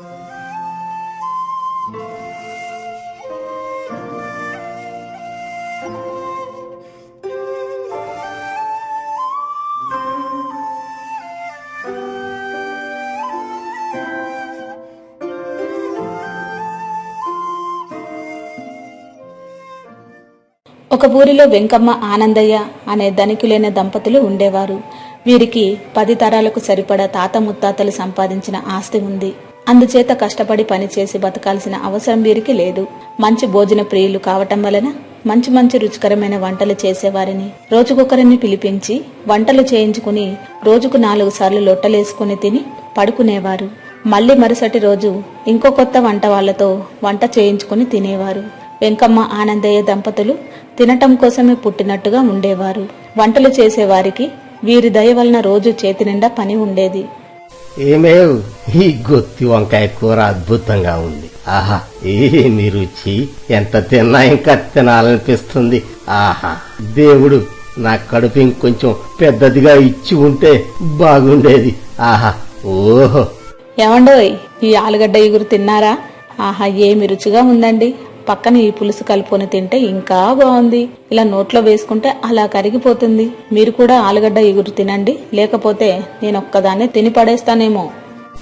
ఒక ఊరిలో వెంకమ్మ ఆనందయ్య అనే ధనికులైన దంపతులు ఉండేవారు. వీరికి పది తరాలకు సరిపడా తాత ముత్తాతలు సంపాదించిన ఆస్తి ఉంది. అందుచేత కష్టపడి పనిచేసి బతకాల్సిన అవసరం వీరికి లేదు. మంచి భోజన ప్రియులు కావటం వలన మంచి మంచి రుచికరమైన వంటలు చేసేవారిని రోజుకొకరిని పిలిపించి వంటలు చేయించుకుని రోజుకు నాలుగు సార్లు లొట్టలేసుకుని తిని పడుకునేవారు. మళ్ళీ మరుసటి రోజు ఇంకో కొత్త వంట వాళ్ళతో వంట చేయించుకుని తినేవారు. వెంకమ్మ ఆనందయ్య దంపతులు తినటం కోసమే పుట్టినట్టుగా ఉండేవారు. వంటలు చేసేవారికి వీరి దయ వలన రోజు చేతి నిండా పని ఉండేది. ఏమేవ్ ఈ గొత్తి వంకాయ కూర అద్భుతంగా ఉంది. ఆహా ఏమి రుచి ఎంత తిన్నా ఇంకా తినాలనిపిస్తుంది. ఆహా దేవుడు నా కడుపు ఇంకొంచెం పెద్దదిగా ఇచ్చి ఉంటే బాగుండేది. ఆహా ఓహో. ఏమండోయ్ ఈ ఆలుగడ్డ ఇగురు తిన్నారా? ఆహా ఏమి రుచిగా ఉందండి. పక్కన ఈ పులుసు కలుపుకొని తింటే ఇంకా బాగుంది. ఇలా నోట్లో వేసుకుంటే అలా కరిగిపోతుంది. మీరు కూడా ఆలుగడ్డ ఎగురు తినండి. లేకపోతే నేను ఒక్కదాన్నే తిని పడేస్తానేమో.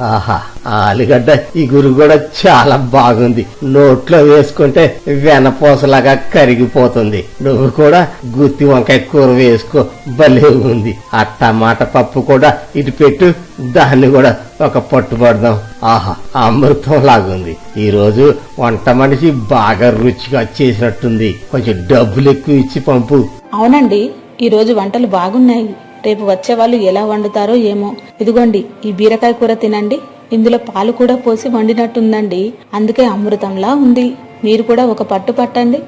ఆహా ఆలుగడ్డ ఇగురు కూడా చాలా బాగుంది. నోట్లో వేసుకుంటే వెనపోసలాగా కరిగిపోతుంది. నువ్వు కూడా గుత్తి వంకాయ కూర వేసుకో భలే ఉంది. ఆ టమాటా పప్పు కూడా ఇటు పెట్టు దాన్ని కూడా ఒక పట్టుబడదాం ఆహా అమృతం లాగుంది ఈ రోజు వంట మనిషి బాగా రుచిగా చేసినట్టుంది. కొంచెం డబ్బులు ఎక్కువ ఇచ్చి పంపు. అవునండి ఈ రోజు వంటలు బాగున్నాయి. రేపు వచ్చే వాళ్ళు ఎలా వండుతారో ఏమో. ఇదిగోండి ఈ బీరకాయ కూర తినండి. ఇందులో పాలు కూడా పోసి వండినట్టుందండి. అందుకే అమృతంలా ఉంది. మీరు కూడా ఒక పట్టు పట్టండి.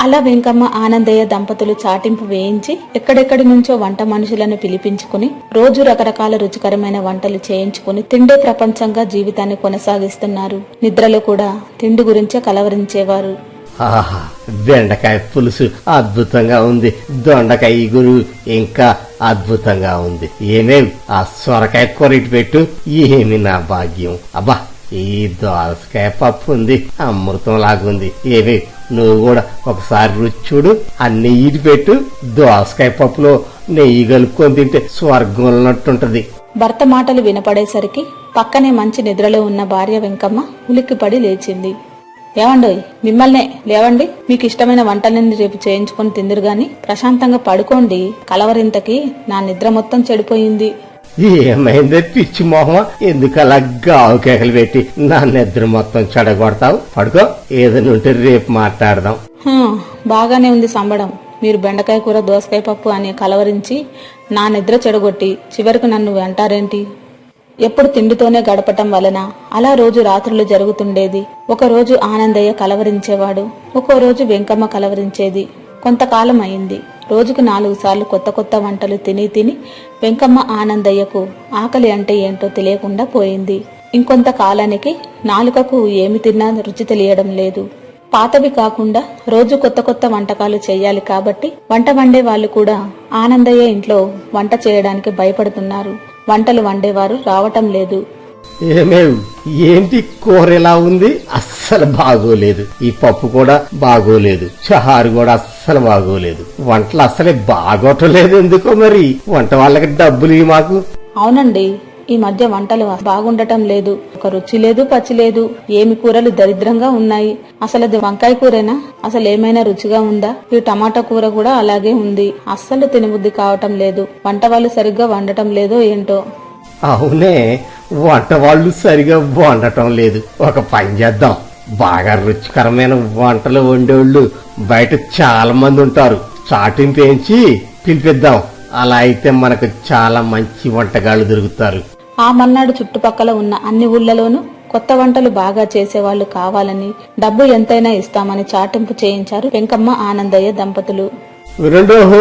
అలా వెంకమ్మ ఆనందయ్య దంపతులు చాటింపు వేయించి ఎక్కడెక్కడి నుంచో వంట మనుషులను పిలిపించుకుని రోజు రకరకాల రుచికరమైన వంటలు చేయించుకుని తిండే ప్రపంచంగా జీవితాన్ని కొనసాగిస్తున్నారు. నిద్రలో కూడా తిండి గురించే కలవరించేవారు. బెండకాయ పులుసు అద్భుతంగా ఉంది. దొండకాయ గురు ఇంకా అద్భుతంగా ఉంది. ఏమేమి ఆ సొరకాయ కూర ఇటు పెట్టు. ఏమి నా భాగ్యం? అబ్బా ఈ దోసకాయ పప్పు ఉంది. అమృతం లాగుంది ఏమి? నువ్వు కూడా ఒకసారి రుచి చూడు. ఆ నెయ్యి పెట్టు. దోసకాయ పప్పులో నెయ్యి కలుపుకొని తింటే స్వర్గం ఉన్నట్టుంటది భర్త మాటలు వినపడేసరికి పక్కనే మంచి నిద్రలో ఉన్న భార్య వెంకమ్మ ఉలిక్కిపడి లేచింది. ఏమండోయ్ మిమ్మల్నే. లేవండి మీకు ఇష్టమైన వంటలన్నీ రేపు చేయించుకొని తిందురు గాని ప్రశాంతంగా పడుకోండి. కలవరింతకి నా నిద్ర మొత్తం చెడిపోయింది. ఏమైందే పిచ్చి మొహమా? ఎందుకు అలా గావు కేకలు పెట్టి నా నిద్ర మొత్తం చెడగొడతావు? పడుకో ఏదైనా ఉంటే రేపు మాట్లాడదాం. "హా, బాగానే ఉంది సంబడం. మీరు బెండకాయ కూర దోసకాయ పప్పు అని కలవరించి నా నిద్ర చెడగొట్టి చివరికి నన్ను వెంటారేంటి? ఎప్పుడు తిండితోనే గడపటం వలన అలా రోజు రాత్రులు జరుగుతుండేది. ఒకరోజు ఆనందయ్య కలవరించేవాడు ఒక్కో రోజు వెంకమ్మ కలవరించేది. కొంతకాలం అయింది రోజుకు నాలుగు సార్లు కొత్త కొత్త వంటలు తిని తిని వెంకమ్మ ఆనందయ్యకు ఆకలి అంటే ఏంటో తెలియకుండా పోయింది. ఇంకొంత కాలానికి నాలుకకు ఏమి తిన్నా రుచి తెలియడం లేదు. పాతవి కాకుండా రోజు కొత్త కొత్త వంటకాలు చేయాలి కాబట్టి వంట వండే వాళ్ళు కూడా ఆనందయ్య ఇంట్లో వంట చేయడానికి భయపడుతున్నారు. వంటలు వండేవారు రావటం లేదు. ఏమేవ్ ఏంటి కూర ఎలా ఉంది? అస్సలు బాగోలేదు. ఈ పప్పు కూడా బాగోలేదు. చారు కూడా అస్సలు బాగోలేదు. వంటలు అస్సలే బాగోటం లేదు ఎందుకో మరి? వంట వాళ్ళకి డబ్బులు మాకు. అవునండి. ఈ మధ్య వంటలు బాగుండటం లేదు. ఒక రుచి లేదు పచ్చి లేదు. ఏమి కూరలు దరిద్రంగా ఉన్నాయి. అసలు అది వంకాయ కూరేనా? అసలు ఏమైనా రుచిగా ఉందా? ఈ టమాటా కూర కూడా అలాగే ఉంది. అస్సలు తినబుద్ధి కావటం లేదు. వంట వాళ్ళు సరిగ్గా వండటం లేదో ఏంటో? అవునే వంట వాళ్ళు సరిగా వండటం లేదు. ఒక పని చేద్దాం. బాగా రుచికరమైన వంటలు వండేవాళ్ళు బయట చాలా మంది ఉంటారు. చాటింపు వేయించి పిలిపిద్దాం. అలా అయితే మనకు చాలా మంచి వంటకాలు దొరుకుతారు. ఆ మన్నాడు చుట్టుపక్కల ఉన్న అన్ని ఊళ్ళలోనూ కొత్త వంటలు బాగా చేసేవాళ్ళు కావాలని డబ్బు ఎంతైనా ఇస్తామని చాటింపు చేయించారు వెంకమ్మ ఆనందయ్య దంపతులు. వినండహో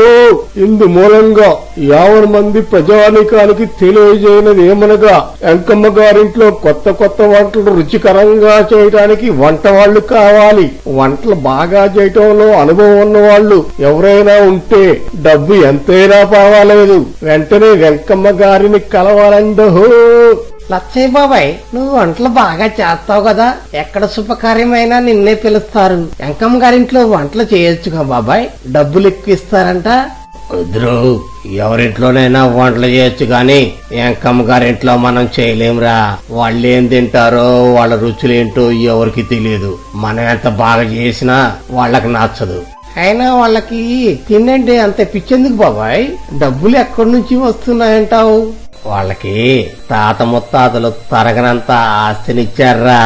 ఇందు మూలంగా యావన్ మంది ప్రజానికానికి తెలియజేయనది ఏమనగా వెంకమ్మ గారింట్లో కొత్త కొత్త వంటలు రుచికరంగా చేయడానికి వంట వాళ్ళు కావాలి. వంటలు బాగా చేయటంలో అనుభవం ఉన్నవాళ్ళు ఎవరైనా ఉంటే డబ్బు ఎంతైనా పావాలేదు వెంటనే వెంకమ్మ గారిని కలవాలండహో. లచ్చయ్య బాబాయ్ నువ్వు వంటలు బాగా చేస్తావు కదా. ఎక్కడ శుభకార్యమైనా నిన్నే పిలుస్తారు. వెంకమ్మ గారింట్లో వంటలు చేయొచ్చుగా బాబాయ్. డబ్బులు ఎక్కువ ఇస్తారంట. వద్దురు ఎవరింట్లోనైనా వంటలు చేయొచ్చు గాని వెంకమ్మ గారింట్లో మనం చేయలేమురా. వాళ్ళు ఏం తింటారో వాళ్ళ రుచులేంటో ఎవరికి తెలియదు. మనం ఎంత బాగా చేసినా వాళ్ళకి నచ్చదు. అయినా వాళ్ళకి తినండి అంత పిచ్చెందుకు బాబాయ్? డబ్బులు ఎక్కడి నుంచి వస్తున్నాయంటావు? వాళ్ళకి తాత ముత్తాతలు తరగనంత ఆస్తినిచ్చారా?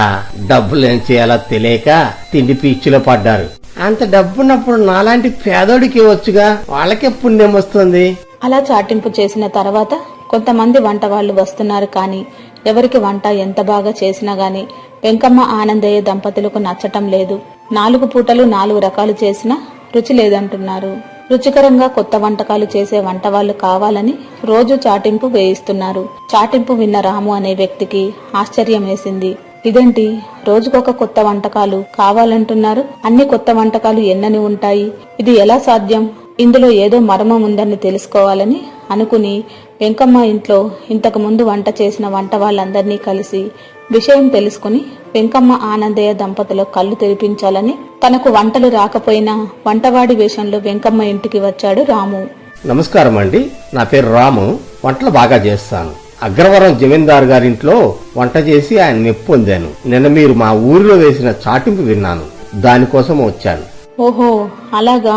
డబ్బులు ఏం చేయాలో తెలియక తిండి పిచ్చిలో పడ్డారు. అంత డబ్బున్నప్పుడు నాలాంటి పేదోడికి ఇవ్వచ్చుగా? వాళ్ళకే పుణ్యం వస్తుంది. అలా చాటింపు చేసిన తర్వాత కొంతమంది వంట వాళ్ళు వస్తున్నారు కానీ ఎవరికి వంట ఎంత బాగా చేసినా గాని వెంకమ్మ ఆనందయ్య దంపతులకు నచ్చటం లేదు. నాలుగు పూటలు నాలుగు రకాలు చేసినా రుచి లేదంటున్నారు. రుచికరంగా కొత్త వంటకాలు చేసే వంట వాళ్ళు కావాలని రోజు చాటింపు వేయిస్తున్నారు. చాటింపు విన్న రాము అనే వ్యక్తికి ఆశ్చర్యం వేసింది. ఇదేంటి? రోజుకొక కొత్త వంటకాలు కావాలంటున్నారు. అన్ని కొత్త వంటకాలు ఎన్నని ఉంటాయి? ఇది ఎలా సాధ్యం? ఇందులో ఏదో మర్మం ఉందని తెలుసుకోవాలని అనుకుని వెంకమ్మ ఇంట్లో ఇంతకుముందు వంట చేసిన వంట వాళ్ళందరినీ కలిసి విషయం తెలుసుకుని వెంకమ్మ ఆనందయ్య దంపతుల కళ్ళు తెరిపించాలని తనకు వంటలు రాకపోయినా వంటవాడి వేషంలో వెంకమ్మ ఇంటికి వచ్చాడు రాము. నమస్కారం అండి. నా పేరు రాము. వంటలు బాగా చేస్తాను. అగ్రవరం జమీందారు గారింట్లో వంట చేసి ఆయన మెప్పు పొందాను. నిన్న మీరు మా ఊరిలో వేసిన చాటింపు విన్నాను. దానికోసం వచ్చాను. ఓహో అలాగా.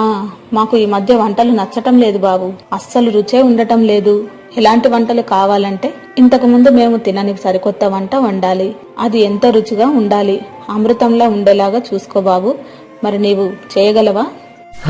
మాకు ఈ మధ్య వంటలు నచ్చటం లేదు బాబు. అస్సలు రుచే ఉండటం లేదు. ఎలాంటి వంటలు కావాలంటే ఇంతకు ముందు మేము తినని సరికొత్త వంట వండాలి. అది ఎంతో రుచిగా ఉండాలి. అమృతంలా ఉండేలాగా చూసుకో బాబు. మరి నీవు చేయగలవా?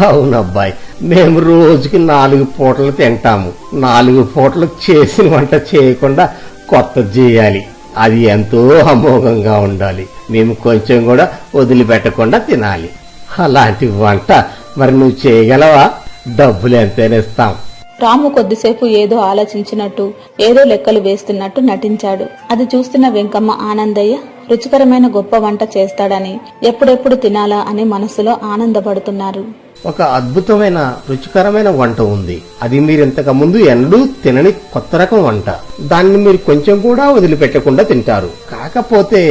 అవునబ్బాయి మేము రోజుకి నాలుగు పూటలు తింటాము. నాలుగు పూటలు చేసిన వంట చేయకుండా కొత్త చేయాలి. అది ఎంతో అమోఘంగా ఉండాలి. మేము కొంచెం కూడా వదిలిపెట్టకుండా తినాలి. అలాంటి వంట మరి నువ్వు చేయగలవా? డబ్బులు ఎంతైనా ఇస్తాం. రాము కొద్దిసేపు ఏదో ఆలోచించినట్టు ఏదో లెక్కలు వేస్తున్నట్టు నటించాడు. అది చూస్తున్న వెంకమ్మ ఆనందయ్య రుచికరమైన గొప్ప వంట చేస్తాడని ఎప్పుడెప్పుడు తినాలా? అని మనసులో ఆనందపడుతున్నారు. ఒక అద్భుతమైన రుచికరమైన వంట ఉంది. అది మీరు ఇంతకు ముందు ఎన్నడూ తినని కొత్త రకం వంట. దాన్ని మీరు కొంచెం కూడా వదిలిపెట్టకుండా తింటారు. కాకపోతే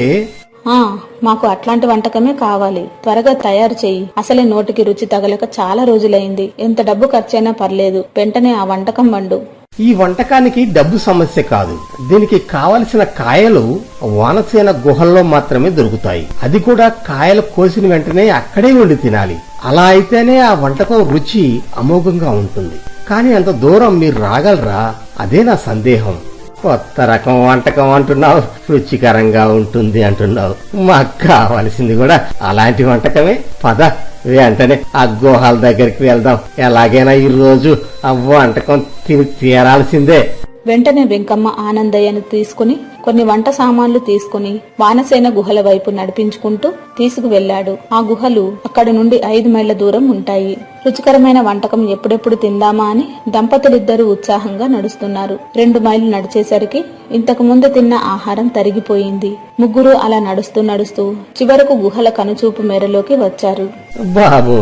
ఆ మాకు అట్లాంటి వంటకమే కావాలి. త్వరగా తయారు చెయ్యి అసలే నోటికి రుచి తగలక చాలా రోజులైంది. ఎంత డబ్బు ఖర్చైనా పర్లేదు. వెంటనే ఆ వంటకం వండు. ఈ వంటకానికి డబ్బు సమస్య కాదు. దీనికి కావలసిన కాయలు వానసేన గుహల్లో మాత్రమే దొరుకుతాయి. అది కూడా కాయలు కోసిన వెంటనే అక్కడే ఉండి తినాలి. అలా అయితేనే ఆ వంటకం రుచి అమోఘంగా ఉంటుంది. కానీ అంత దూరం మీరు రాగలరా? అదే నా సందేహం. కొత్త రకం వంటకం అంటున్నావు. రుచికరంగా ఉంటుంది అంటున్నావు. మాకు కావలసింది కూడా అలాంటి వంటకమే. పద వెంటనే ఆ గుహాల దగ్గరికి వెళ్దాం. ఎలాగైనా ఈ రోజు ఆ వంటకం తిని తీరాల్సిందే. వెంటనే వెంకమ్మ ఆనందయ్యను తీసుకుని కొన్ని వంట సామాన్లు తీసుకుని వానసేన గుహల వైపు నడిపించుకుంటూ తీసుకువెళ్ళాడు ఆ గుహలు అక్కడ నుండి ఐదు మైళ్ళ దూరం ఉంటాయి. రుచికరమైన వంటకం ఎప్పుడెప్పుడు తిందామా అని దంపతులిద్దరూ ఉత్సాహంగా నడుస్తున్నారు. రెండు మైళ్ళు నడిచేసరికి ఇంతకు ముందు తిన్న ఆహారం తరిగిపోయింది. ముగ్గురు అలా నడుస్తూ నడుస్తూ చివరకు గుహల కనుచూపు మేరలోకి వచ్చారు. బాబు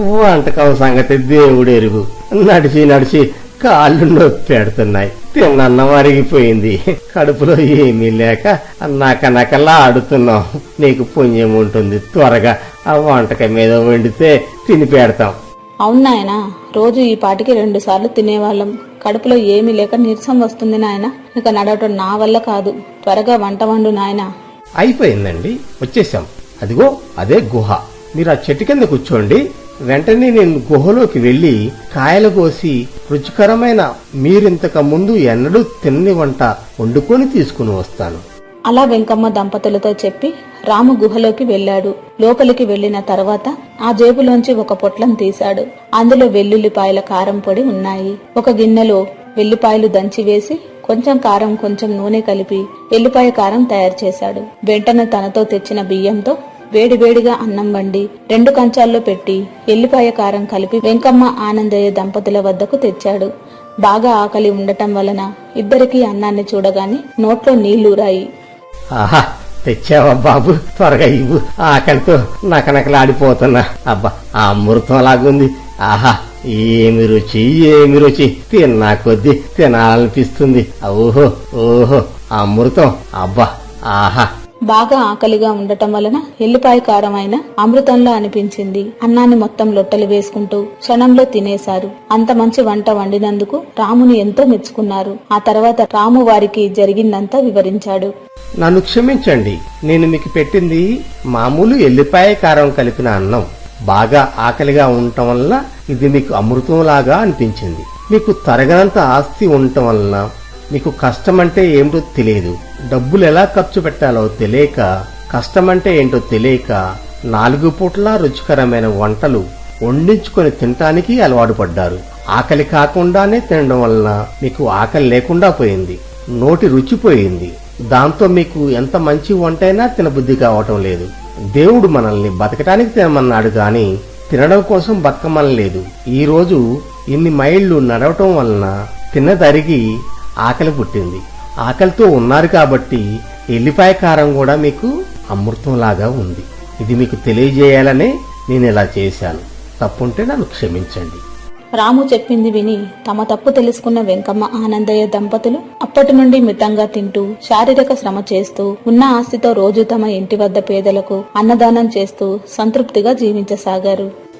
వంటకం సంగతి దేవుడెరుగు. నడిచి నడిచి కాళ్ళు నొప్పి పెడుతున్నాయి. తిన్నన్నం అరిగిపోయింది కడుపులో ఏమీ లేక నకనకలా ఆడుతున్నాం నీకు పుణ్యం ఉంటుంది. త్వరగా ఆ వంటకం మీద వండితే తిని పెడతాం. అవును నాయనా. రోజు ఈ పాటికి రెండు సార్లు తినేవాళ్ళం. కడుపులో ఏమీ లేక నీరసం వస్తుంది నాయన. ఇక నడవటం నా వల్ల కాదు. త్వరగా వంట వండు నాయనా. అయిపోయిందండి. వచ్చేసాం. అదిగో అదే గుహ. మీరు ఆ చెట్టు కింద కూర్చోండి. వెంటనే నేను గుహలోకి వెళ్ళి కాయలు కోసి రుచికరమైన మీరింతక ముందు ఎన్నడూ తినని వంట వండుకొని తీసుకుని వస్తాను. అలా వెంకమ్మ దంపతులతో చెప్పి రాము గుహలోకి వెళ్ళాడు. లోపలికి వెళ్ళిన తర్వాత ఆ జేబులోంచి ఒక పొట్లం తీశాడు. అందులో వెల్లుల్లిపాయల కారం పొడి ఉన్నాయి. ఒక గిన్నెలో వెల్లిపాయలు దంచివేసి కొంచెం కారం కొంచెం నూనె కలిపి ఎల్లిపాయ కారం తయారు చేశాడు. వెంటనే తనతో తెచ్చిన బియ్యంతో వేడివేడిగా అన్నం వండి రెండు కంచాల్లో పెట్టి ఎల్లిపాయ కారం కలిపి వెంకమ్మ ఆనందయ్య దంపతుల వద్దకు తెచ్చాడు. బాగా ఆకలి ఉండటం వలన ఇద్దరికీ అన్నాన్ని చూడగానే నోట్లో నీళ్ళురాయి ఆహా తెచ్చావా బాబు? త్వరగా ఇవ్వు. ఆకలితో నకనకలాడిపోతున్నా. అబ్బా ఆ అమృతం లాగుంది ఆహా ఏమి రుచి ఏమి రుచి. తిన్నా కొద్దీ తినాలనిపిస్తుంది. ఓహో ఓహో అమృతం. అబ్బా ఆహా. బాగా ఆకలిగా ఉండటం వలన ఎల్లిపాయ కారం అమృతంలో అనిపించింది. అన్నాన్ని మొత్తం లొట్టలు వేసుకుంటూ క్షణంలో తినేశారు. అంత మంచి వంట వండినందుకు రాముని ఎంతో మెచ్చుకున్నారు. ఆ తర్వాత రాము వారికి జరిగిందంతా వివరించాడు. నన్ను క్షమించండి. నేను మీకు పెట్టింది మామూలు ఎల్లిపాయ కారం కలిపిన అన్నం. బాగా ఆకలిగా ఉండటం వల్ల ఇది మీకు అమృతంలాగా అనిపించింది. మీకు తరగనంత ఆస్తి ఉండటం వలన మీకు కష్టమంటే ఏమిటో తెలియదు. డబ్బులు ఎలా ఖర్చు పెట్టాలో తెలియక కష్టమంటే ఏంటో తెలియక నాలుగు పూట్ల రుచికరమైన వంటలు వండించుకొని తినటానికి అలవాటు పడ్డారు. ఆకలి కాకుండానే తినడం వలన మీకు ఆకలి లేకుండా పోయింది. నోటి రుచిపోయింది దాంతో మీకు ఎంత మంచి వంటైనా తినబుద్ధి కావటం లేదు. దేవుడు మనల్ని బతకటానికి తినమన్నాడు గాని తినడం కోసం బతకమనలేదు. ఈ రోజు ఇన్ని మైళ్ళు నడవటం వలన తిన్నదరిగి ఆకలి పుట్టింది. ఆకలితో ఉన్నారు కాబట్టి ఎల్లిపాయ కారం కూడా మీకు అమృతంలాగా ఉంది. ఇది మీకు తెలియజేయాలనే నేను ఇలా చేశాను. తప్పుంటే నన్ను క్షమించండి. రాము చెప్పింది విని తమ తప్పు తెలుసుకున్న వెంకమ్మ ఆనందయ్య దంపతులు అప్పటి నుండి మితంగా తింటూ శారీరక శ్రమ చేస్తూ ఉన్న ఆస్తితో రోజు తమ ఇంటి వద్ద పేదలకు అన్నదానం చేస్తూ సంతృప్తిగా జీవించసాగారు.